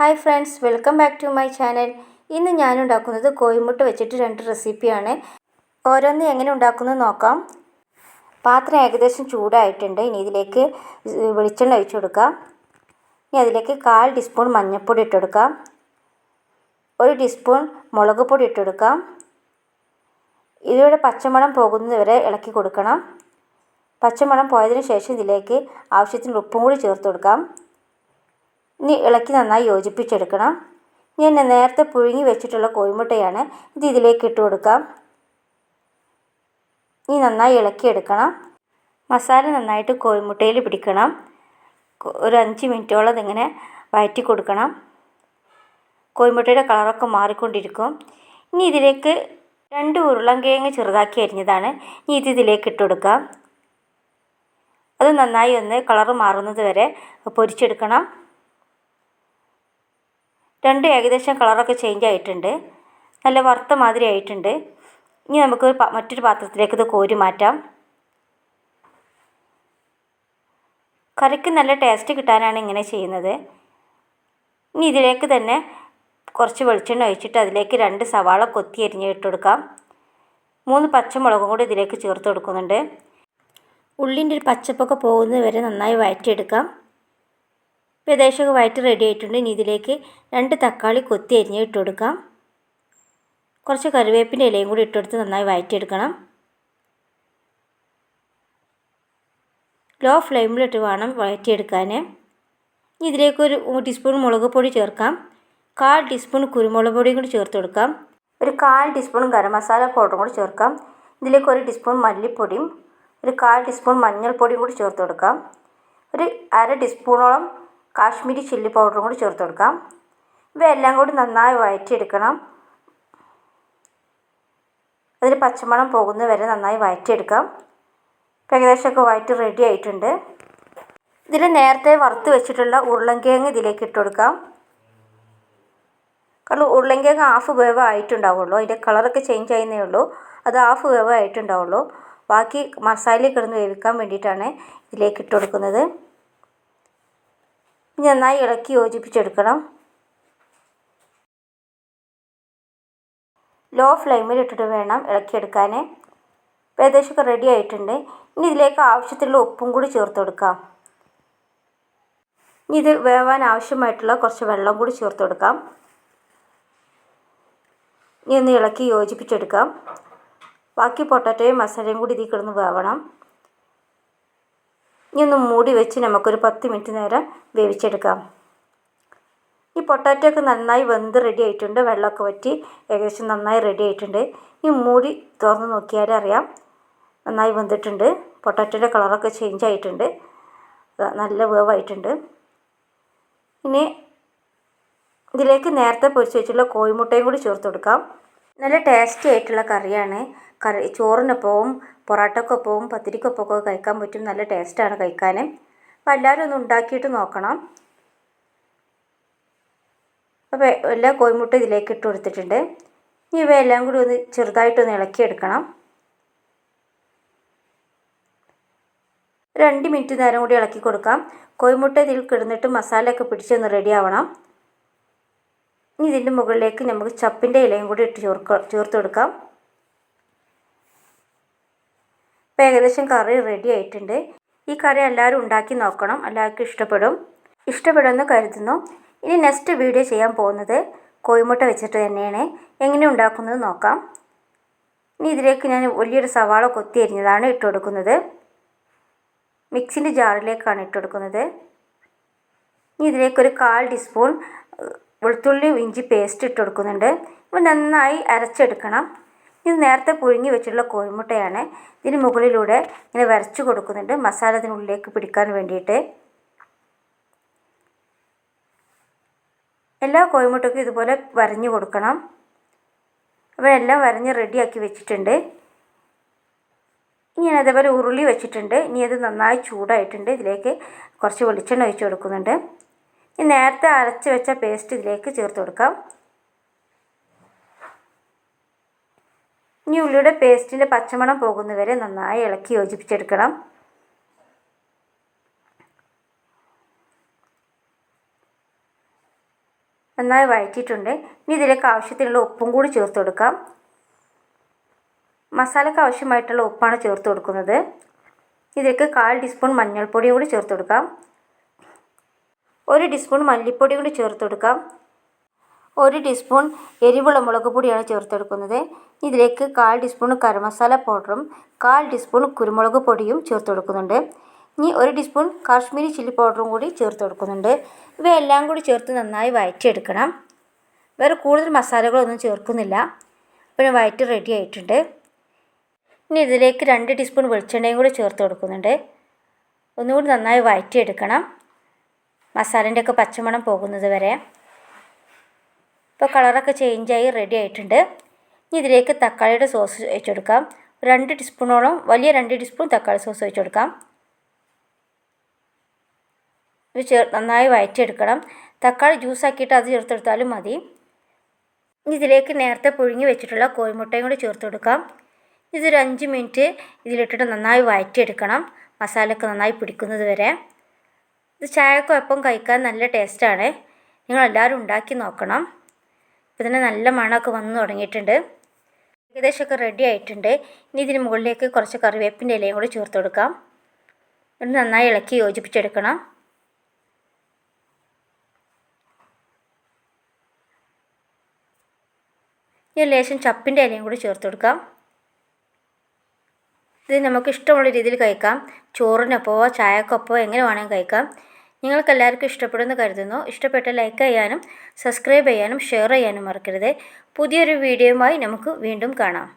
Hi friends welcome back to my channel ഇന്ന് ഞാൻ ഉണ്ടാക്കുന്നത് കോഴിമുട്ട വെച്ചിട്ട് രണ്ട് റെസിപ്പിയാണ് ഓരോന്ന് എങ്ങനെ ഉണ്ടാക്കുന്നത് നോക്കാം. പാത്രം ഏകദേശം ചൂടായിട്ടുണ്ട്. ഇനി ഇതിലേക്ക് വെളിച്ചെണ്ണ ഒഴിച്ചു കൊടുക്കാം. ഇനി അതിലേക്ക് കാൽ ടീസ്പൂൺ മഞ്ഞൾപ്പൊടി ഇട്ട് കൊടുക്കാം. ഒരു ടീസ്പൂൺ മുളക് പൊടി ഇട്ട് കൊടുക്കാം. ഇതിലൂടെ പച്ചമണം പോകുന്നത് വരെ ഇളക്കി കൊടുക്കണം. പച്ചമണം പോയതിന് ശേഷം ഇതിലേക്ക് ആവശ്യത്തിന് ഉപ്പും കൂടി ചേർത്ത് കൊടുക്കാം. ഇനി ഇളക്കി നന്നായി യോജിപ്പിച്ചെടുക്കണം. ഞാൻ നേരത്തെ പുഴുങ്ങി വെച്ചിട്ടുള്ള കോഴിമുട്ടയാണ് ഇത് ഇതിലേക്ക് ഇട്ട് കൊടുക്കാം. ഇനി നന്നായി ഇളക്കിയെടുക്കണം. മസാല നന്നായിട്ട് കോഴിമുട്ടയിൽ പിടിക്കണം. ഒരു അഞ്ച് മിനിറ്റോളം ഇതിങ്ങനെ വയറ്റി കൊടുക്കണം. കോഴിമുട്ടയുടെ കളറൊക്കെ മാറിക്കൊണ്ടിരിക്കും. ഇനി ഇതിലേക്ക് രണ്ട് ഉരുളൻകിഴങ്ങ് ചെറുതാക്കി അരിഞ്ഞതാണ്. ഇനി ഇത് ഇതിലേക്ക് ഇട്ട് കൊടുക്കാം. അത് നന്നായി ഒന്ന് കളറ് മാറുന്നത് വരെ പൊരിച്ചെടുക്കണം. രണ്ട് ഏകദേശം കളറൊക്കെ ചേഞ്ച് ആയിട്ടുണ്ട്. നല്ല വറുത്ത മാതിരി ആയിട്ടുണ്ട്. ഇനി നമുക്ക് മറ്റൊരു പാത്രത്തിലേക്ക് ഇത് കോരി മാറ്റാം. കറിക്ക് നല്ല ടേസ്റ്റ് കിട്ടാനാണ് ഇങ്ങനെ ചെയ്യുന്നത്. ഇനി ഇതിലേക്ക് തന്നെ കുറച്ച് വെളിച്ചെണ്ണ ഒഴിച്ചിട്ട് അതിലേക്ക് രണ്ട് സവാള കൊത്തി അരിഞ്ഞ് ഇട്ട് കൊടുക്കാം. മൂന്ന് പച്ചമുളകും കൂടി ഇതിലേക്ക് ചേർത്ത് കൊടുക്കുന്നുണ്ട്. ഉള്ളിന്റെ ഒരു പച്ചപ്പൊക്കെ പോകുന്നത് വരെ നന്നായി വഴറ്റിയെടുക്കാം. ഇപ്പോൾ ഏകദേശമൊക്കെ വയറ്റ് റെഡി ആയിട്ടുണ്ട്. ഇനി ഇതിലേക്ക് രണ്ട് തക്കാളി കൊത്തി അരിഞ്ഞ് ഇട്ട് കൊടുക്കാം. കുറച്ച് കറിവേപ്പിന്റെ ഇലയും കൂടി ഇട്ടെടുത്ത് നന്നായി വഴറ്റിയെടുക്കണം ലോ ഫ്ലെയിമിലിട്ട് വേണം വഴറ്റിയെടുക്കാൻ ഇനി ഇതിലേക്ക് ഒരു ടീസ്പൂൺ മുളക് പൊടി ചേർക്കാം. കാൽ ടീസ്പൂൺ കുരുമുളക് പൊടിയും കൂടി ചേർത്ത് കൊടുക്കാം. ഒരു കാൽ ടീസ്പൂൺ ഗരം മസാല പൗഡറും കൂടി ചേർക്കാം. ഇതിലേക്ക് ഒരു ടീസ്പൂൺ മല്ലിപ്പൊടിയും ഒരു കാൽ ടീസ്പൂൺ മഞ്ഞൾപ്പൊടിയും കൂടി ചേർത്ത് കൊടുക്കാം. ഒരു അര ടീസ്പൂണോളം കാശ്മീരി ചില്ലി പൗഡറും കൂടി ചേർത്ത് കൊടുക്കാം. ഇവയെല്ലാം കൂടി നന്നായി വഴറ്റിയെടുക്കണം അതിൽ പച്ചമണം പോകുന്നത് വരെ നന്നായി വഴറ്റിയെടുക്കാം ഏകദേശമൊക്കെ വഴറ്റി റെഡി ആയിട്ടുണ്ട്. ഇതിൽ നേരത്തെ വറുത്ത് വെച്ചിട്ടുള്ള ഉരുളൻകിഴങ്ങ് ഇതിലേക്ക് ഇട്ട് കൊടുക്കാം. കാരണം ഉരുളൻകിഴങ്ങ് ഹാഫ് വേവ് ആയിട്ടുണ്ടാവുള്ളൂ. അതിന്റെ കളറൊക്കെ ചേഞ്ച് ആയിരുന്നേ ഉള്ളൂ. അത് ഹാഫ് വേവ് ആയിട്ടുണ്ടാവുള്ളൂ. ബാക്കി മസാലയിൽ കിടന്ന് വേവിക്കാൻ വേണ്ടിയിട്ടാണ് ഇതിലേക്ക് ഇട്ട് കൊടുക്കുന്നത്. നന്നായി ഇളക്കി യോജിപ്പിച്ചെടുക്കണം. ലോ ഫ്ലെയിമിൽ ഇട്ടിട്ട് വേണം ഇളക്കിയെടുക്കാൻ ഇപ്പോൾ ഏകദേശമൊക്കെ റെഡി ആയിട്ടുണ്ട്. ഇനി ഇതിലേക്ക് ആവശ്യത്തിലുള്ള ഉപ്പും കൂടി ചേർത്ത് കൊടുക്കാം. ഇനി ഇത് വേവാൻ ആവശ്യമായിട്ടുള്ള കുറച്ച് വെള്ളം കൂടി ചേർത്ത് കൊടുക്കാം. ഇനി ഒന്ന് ഇളക്കി യോജിപ്പിച്ചെടുക്കാം. ബാക്കി പൊട്ടാറ്റോയും മസാലയും കൂടി ഇതിൽ കിടന്ന് വേവണം. ഇനി ഒന്ന് മൂടി വെച്ച് നമുക്കൊരു പത്ത് മിനിറ്റ് നേരം വേവിച്ചെടുക്കാം. ഈ പൊട്ടാറ്റോ ഒക്കെ നന്നായി വെന്ത് റെഡി ആയിട്ടുണ്ട്. വെള്ളമൊക്കെ വറ്റി ഏകദേശം നന്നായി റെഡി ആയിട്ടുണ്ട്. ഈ മൂടി തുറന്ന് നോക്കിയാൽ അറിയാം. നന്നായി വെന്തിട്ടുണ്ട്. പൊട്ടാറ്റോയുടെ കളറൊക്കെ ചേഞ്ച് ആയിട്ടുണ്ട്. നല്ല വേവായിട്ടുണ്ട്. ഇനി ഇതിലേക്ക് നേരത്തെ പൊരിച്ച് വെച്ചിട്ടുള്ള കോഴിമുട്ടയും കൂടി ചേർത്ത് കൊടുക്കാം. നല്ല ടേസ്റ്റി ആയിട്ടുള്ള കറിയാണ്. കറി ചോറിനൊപ്പവും പൊറോട്ടക്കൊപ്പവും പത്തിരിക്കൊപ്പമൊക്കെ കഴിക്കാൻ പറ്റും. നല്ല ടേസ്റ്റാണ് കഴിക്കാൻ അപ്പോൾ എല്ലാവരും ഒന്ന് ഉണ്ടാക്കിയിട്ട് നോക്കണം. അപ്പോൾ എല്ലാ കോഴിമുട്ട ഇതിലേക്ക് ഇട്ട് കൊടുത്തിട്ടുണ്ട്. ഇനി ഇവയെല്ലാം കൂടി ഒന്ന് ചെറുതായിട്ടൊന്ന് ഇളക്കിയെടുക്കണം. രണ്ട് മിനിറ്റ് നേരം കൂടി ഇളക്കി കൊടുക്കാം. കോഴിമുട്ട ഇതിൽ കിടന്നിട്ട് മസാലയൊക്കെ പിടിച്ചൊന്ന് റെഡി ആവണം. ഇനി ഇതിന്റെ മുകളിലേക്ക് നമുക്ക് ചപ്പിന്റെ ഇലയും കൂടി ഇട്ട് ചേർക്ക ചേർത്ത് കൊടുക്കാം. ഇപ്പോൾ ഏകദേശം കറി റെഡി ആയിട്ടുണ്ട്. ഈ കറി എല്ലാവരും ഉണ്ടാക്കി നോക്കണം. എല്ലാവർക്കും ഇഷ്ടപ്പെടും. ഇഷ്ടപ്പെടുമെന്ന് കരുതുന്നു. ഇനി നെക്സ്റ്റ് വീഡിയോ ചെയ്യാൻ പോകുന്നത് കോഴിമുട്ട വെച്ചിട്ട് തന്നെയാണ്. എങ്ങനെ ഉണ്ടാക്കുന്നത് നോക്കാം. ഇനി ഇതിലേക്ക് ഞാൻ വലിയൊരു സവാള കൊത്തി അരിഞ്ഞതാണ് ഇട്ട് കൊടുക്കുന്നത്. മിക്സിന്റെ ജാറിലേക്കാണ് ഇട്ട് കൊടുക്കുന്നത്. ഇനി ഇതിലേക്കൊരു കാൽ ടീസ്പൂൺ വെളുത്തുള്ളി ഇഞ്ചി പേസ്റ്റ് ഇട്ട് കൊടുക്കുന്നുണ്ട്. അപ്പോൾ നന്നായി അരച്ചെടുക്കണം. ഇത് നേരത്തെ പുഴുങ്ങി വെച്ചിട്ടുള്ള കോഴിമുട്ടയാണ്. ഇതിന് മുകളിലൂടെ ഇങ്ങനെ വരച്ച് കൊടുക്കുന്നുണ്ട്. മസാല ഇതിനുള്ളിലേക്ക് പിടിക്കാൻ വേണ്ടിയിട്ട്. എല്ലാ കോഴിമുട്ടയ്ക്കും ഇതുപോലെ വരഞ്ഞു കൊടുക്കണം. അപ്പോൾ എല്ലാം വരഞ്ഞ് റെഡിയാക്കി വെച്ചിട്ടുണ്ട്. ഇനി അതേപോലെ ഉരുളി വെച്ചിട്ടുണ്ട്. ഇനി അത് നന്നായി ചൂടായിട്ടുണ്ട്. ഇതിലേക്ക് കുറച്ച് വെളിച്ചെണ്ണ ഒഴിച്ച് കൊടുക്കുന്നുണ്ട്. ഇനി നേരത്തെ അരച്ച് വെച്ച പേസ്റ്റ് ഇതിലേക്ക് ചേർത്ത് കൊടുക്കാം. ഇനി ഉള്ളിയുടെ പേസ്റ്റിന്റെ പച്ചമണം പോകുന്നവരെ നന്നായി ഇളക്കി യോജിപ്പിച്ചെടുക്കണം. നന്നായി വഴറ്റിയിട്ടുണ്ട്. ഇനി ഇതിലേക്ക് ആവശ്യത്തിനുള്ള ഉപ്പും കൂടി ചേർത്ത് കൊടുക്കാം. മസാലയ്ക്ക് ആവശ്യമായിട്ടുള്ള ഉപ്പാണ് ചേർത്ത് കൊടുക്കുന്നത്. ഇതിലേക്ക് കാൽ ടീസ്പൂൺ മഞ്ഞൾപ്പൊടിയും കൂടി ചേർത്ത് കൊടുക്കാം. ഒരു ടീസ്പൂൺ മല്ലിപ്പൊടി കൂടി ചേർത്ത് കൊടുക്കാം. ഒരു ടീസ്പൂൺ എരിവുള്ള മുളക് പൊടിയാണ് ചേർത്തെടുക്കുന്നത്. ഇതിലേക്ക് കാൽ ടീസ്പൂൺ ഗരം മസാല പൗഡറും കാൽ ടീസ്പൂൺ കുരുമുളക് പൊടിയും ചേർത്ത് കൊടുക്കുന്നുണ്ട് ഇനി ഒരു ടീസ്പൂൺ കാശ്മീരി ചില്ലി പൗഡറും കൂടി ചേർത്ത് കൊടുക്കുന്നുണ്ട് ഇവയെല്ലാം കൂടി ചേർത്ത് നന്നായി വഴറ്റിയെടുക്കണം വേറെ കൂടുതൽ മസാലകളൊന്നും ചേർക്കുന്നില്ല. അപ്പോൾ വഴറ്റി റെഡി ആയിട്ടുണ്ട്. ഇനി ഇതിലേക്ക് രണ്ട് ടീസ്പൂൺ വെളിച്ചെണ്ണയും കൂടി ചേർത്ത് കൊടുക്കുന്നുണ്ട് ഒന്നുകൂടി നന്നായി വഴറ്റിയെടുക്കണം മസാലേന്റെ ഒക്കെ പച്ചമണം പോകുന്നത് വരെ. ഇപ്പോൾ കളറൊക്കെ ചേഞ്ചായി റെഡി ആയിട്ടുണ്ട്. ഇനി ഇതിലേക്ക് തക്കാളിയുടെ സോസ് ഒഴിച്ച് കൊടുക്കാം രണ്ട് ടീസ്പൂണോളം വലിയ രണ്ട് ടീസ്പൂൺ തക്കാളി സോസ് ഒഴിച്ച് കൊടുക്കാം ഇത് ചേർ നന്നായി വഴറ്റിയെടുക്കണം തക്കാളി ജ്യൂസാക്കിയിട്ട് അത് ചേർത്തെടുത്താലും മതി. ഇനി ഇതിലേക്ക് നേരത്തെ പുഴുങ്ങി വെച്ചിട്ടുള്ള കോഴിമുട്ടയും കൂടി ചേർത്ത് കൊടുക്കാം ഇതൊരു അഞ്ച് മിനിറ്റ് ഇതിലിട്ടിട്ട് നന്നായി വഴറ്റിയെടുക്കണം മസാലയൊക്കെ നന്നായി പിടിക്കുന്നത് വരെ. ഇത് ചായക്കൊപ്പം കഴിക്കാൻ നല്ല ടേസ്റ്റാണ് നിങ്ങളെല്ലാവരും ഉണ്ടാക്കി നോക്കണം. ഇപ്പോൾ തന്നെ നല്ല മണമൊക്കെ വന്നു തുടങ്ങിയിട്ടുണ്ട്. ഏകദേശമൊക്കെ റെഡി ആയിട്ടുണ്ട്. ഇനി ഇതിന് മുകളിലേക്ക് കുറച്ച് കറിവേപ്പിന്റെ ഇലയും കൂടി ചേർത്ത് കൊടുക്കാം. എന്നിട്ട് നന്നായി ഇളക്കി യോജിപ്പിച്ചെടുക്കണം. ഇനി ലേശം ചപ്പിന്റെ ഇലയും കൂടി ചേർത്ത് കൊടുക്കാം. ഇത് നമുക്ക് ഇഷ്ടമുള്ള രീതിയിൽ കഴിക്കാം. ചോറിനൊപ്പമോ ചായക്കൊപ്പമോ എങ്ങനെ വേണമെങ്കിലും കഴിക്കാം. നിങ്ങൾക്ക് എല്ലാവർക്കും ഇഷ്ടപ്പെടുമെന്ന് കരുതുന്നു. ഇഷ്ടപ്പെട്ട ലൈക്ക് ചെയ്യാനും സബ്സ്ക്രൈബ് ചെയ്യാനും ഷെയർ ചെയ്യാനും മറക്കരുത്. പുതിയൊരു വീഡിയോയുമായി നമുക്ക് വീണ്ടും കാണാം.